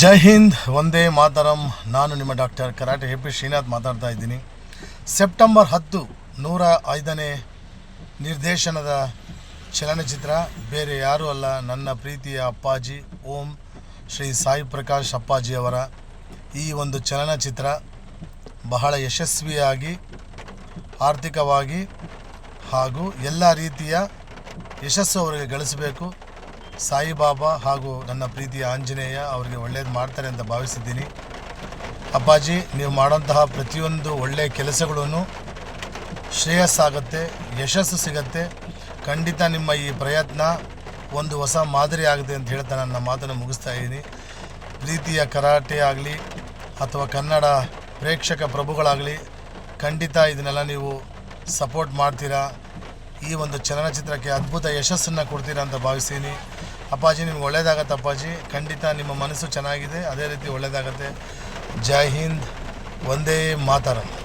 ಜೈ ಹಿಂದ್ ಒಂದೇ ಮಾತರಂ. ನಾನು ನಿಮ್ಮ doctor karate A P Srinath ಮಾತಾಡ್ತಾ ಇದ್ದೀನಿ. ಸೆಪ್ಟೆಂಬರ್ ಹತ್ತು ನೂರ ಐದನೇ ನಿರ್ದೇಶನದ ಚಲನಚಿತ್ರ, ಬೇರೆ ಯಾರೂ ಅಲ್ಲ, ನನ್ನ ಪ್ರೀತಿಯ ಅಪ್ಪಾಜಿ, ಓಂ ಶ್ರೀ ಸಾಯಿ ಪ್ರಕಾಶ್ ಅಪ್ಪಾಜಿಯವರ ಈ ಒಂದು ಚಲನಚಿತ್ರ ಬಹಳ ಯಶಸ್ವಿಯಾಗಿ, ಆರ್ಥಿಕವಾಗಿ ಹಾಗೂ ಎಲ್ಲ ರೀತಿಯ ಯಶಸ್ಸು ಅವರಿಗೆ ಗಳಿಸಬೇಕು. ಸಾಯಿಬಾಬಾ ಹಾಗೂ ನನ್ನ ಪ್ರೀತಿಯ ಆಂಜನೇಯ ಅವರಿಗೆ ಒಳ್ಳೇದು ಮಾಡ್ತಾರೆ ಅಂತ ಭಾವಿಸಿದ್ದೀನಿ. ಅಪ್ಪಾಜಿ, ನೀವು ಮಾಡೋಂತಹ ಪ್ರತಿಯೊಂದು ಒಳ್ಳೆಯ ಕೆಲಸಗಳೂ ಶ್ರೇಯಸ್ಸಾಗುತ್ತೆ ಯಶಸ್ಸು ಸಿಗತ್ತೆ. ಖಂಡಿತ ನಿಮ್ಮ ಈ ಪ್ರಯತ್ನ ಒಂದು ಹೊಸ ಮಾದರಿ ಆಗುತ್ತೆ ಅಂತ ಹೇಳ್ತಾ ನನ್ನ ಮಾತನ್ನು ಮುಗಿಸ್ತಾ ಇದ್ದೀನಿ. ಪ್ರೀತಿಯ ಕರಾಟೆ ಆಗಲಿ ಅಥವಾ ಕನ್ನಡ ಪ್ರೇಕ್ಷಕ ಪ್ರಭುಗಳಾಗಲಿ, ಖಂಡಿತ ಇದನ್ನೆಲ್ಲ ನೀವು ಸಪೋರ್ಟ್ ಮಾಡ್ತೀರಾ? ಈ ಒಂದು ಚಲನಚಿತ್ರಕ್ಕೆ ಅದ್ಭುತ ಯಶಸ್ಸನ್ನು ಕೊಡ್ತೀರಾ ಅಂತ ಭಾವಿಸ್ತೀನಿ. ಅಪ್ಪಾಜಿ, ನಿಮ್ಗೆ ಒಳ್ಳೇದಾಗತ್ತೆ ಅಪ್ಪಾಜಿ. ಖಂಡಿತ ನಿಮ್ಮ ಮನಸ್ಸು ಚೆನ್ನಾಗಿದೆ. ಅದೇ ರೀತಿ ಒಳ್ಳೇದಾಗತ್ತೆ. ಜೈ ಹಿಂದ್. ಒಂದೇ ಮಾತರಂ.